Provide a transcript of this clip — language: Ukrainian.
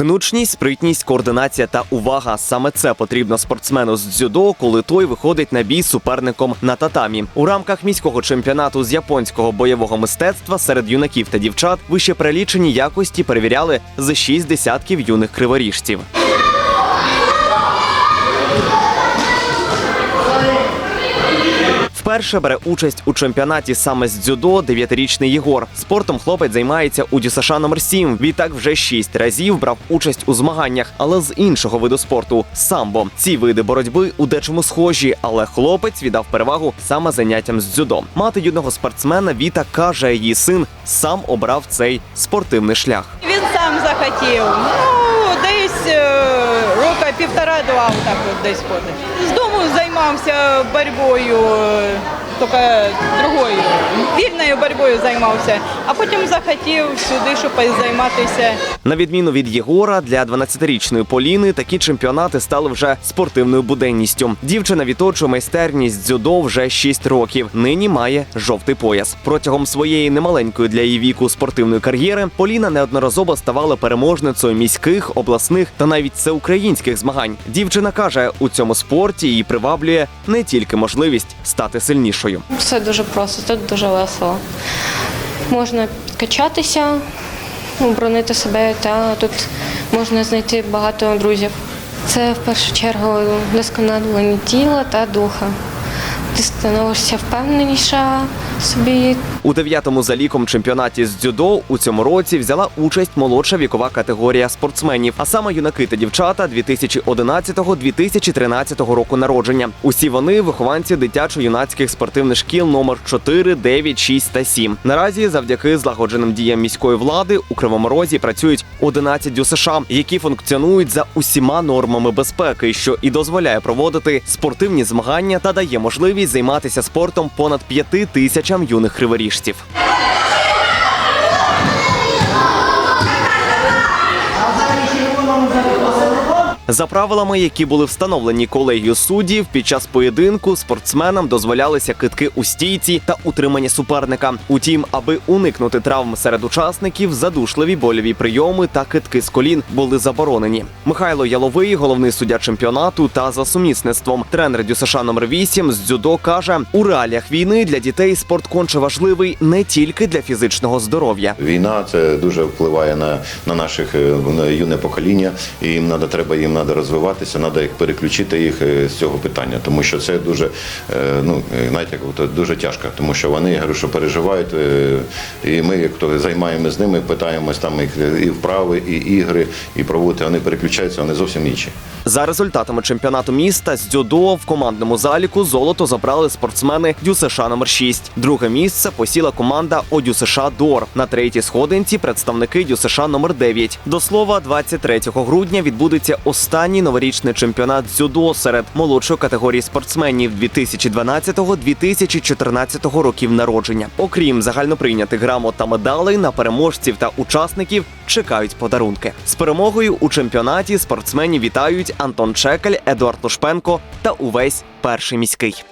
Гнучність, спритність, координація та увага саме це потрібно спортсмену з дзюдо, коли той виходить на бій суперником на татамі. У рамках міського чемпіонату з японського бойового мистецтва серед юнаків та дівчат вище прилічені якості перевіряли з шість десятків юних криворіжців. Вперше бере участь у чемпіонаті саме з дзюдо дев'ятирічний Єгор. Спортом хлопець займається у ДЮСШ номер 7 Відтак вже шість разів брав участь у змаганнях, але з іншого виду спорту самбо. Ці види боротьби у дечому схожі, але хлопець віддав перевагу саме заняттям з дзюдо. Мати юного спортсмена Віта каже, її син сам обрав цей спортивний шлях. Він сам захотів. Ну, десь е, рока півтора-два так от десь ходить. З дому займався боротьбою, е, тільки другою, вільною боротьбою займався, а потім захотів сюди, щоб займатися. На відміну від Єгора, для 12-річної Поліни такі чемпіонати стали вже спортивною буденністю. Дівчина відточує майстерність дзюдо вже 6 років. Нині має жовтий пояс. Протягом своєї немаленької для її віку спортивної кар'єри Поліна неодноразово ставала переможницею міських, обласних та навіть всеукраїнських змагань. Дівчина каже, у цьому спорті її приваблює не тільки можливість стати сильнішою. Все дуже просто, тут дуже весело. Можна підкачатися, оборонити себе, та тут можна знайти багато друзів. Це в першу чергу досконалення тіла та духа. Ти становишся впевненіша собі, У дев'ятому за ліком чемпіонаті з дзюдо у цьому році взяла участь молодша вікова категорія спортсменів, а саме юнаки та дівчата 2011-2013 року народження. Усі вони вихованці дитячо-юнацьких спортивних шкіл номер 4, 9, 6 та 7. Наразі, завдяки злагодженим діям міської влади, у Кривому Розі працюють 11 ДЮСШ, які функціонують за усіма нормами безпеки, що і дозволяє проводити спортивні змагання та дає можливість займатися спортом понад п'яти тисячам юних криворіжців. За правилами, які були встановлені колегією суддів, під час поєдинку спортсменам дозволялися китки у стійці та утримання суперника. Утім, аби уникнути травм серед учасників, задушливі больові прийоми та китки з колін були заборонені. Михайло Яловий, головний суддя чемпіонату, та за сумісництвом тренер ДЮСШ номер 8 з дзюдо каже: у реаліях війни для дітей спорт конче важливий не тільки для фізичного здоров'я. Війна це дуже впливає на, на наших е, на юне покоління, і їм треба їм треба розвиватися, треба їх переключити їх е, з цього питання, тому що це дуже е, ну е, то дуже тяжко, тому що вони я говорю, що переживають, і ми, як то займаємося з ними, питаємось там і вправи, і ігри, і проводити. Вони переключаються, вони зовсім інші. За результатами чемпіонату міста з дзюдо в командному заліку золото забрали спортсмени ДЮСШ номер 6 Друге місце посіла команда ОДЮСШ Дор. На третій сходинці представники ДЮСШ номер 9 До слова, 23 грудня відбудеться останній новорічний чемпіонат дзюдо серед молодшої категорії спортсменів 2012-2014 років народження. Окрім загальноприйнятих грамот та медалей на переможців та учасників чекають подарунки. З перемогою у чемпіонаті спортсменів вітають Антон Чекаль, Едуард Лушпенко та увесь перший міський.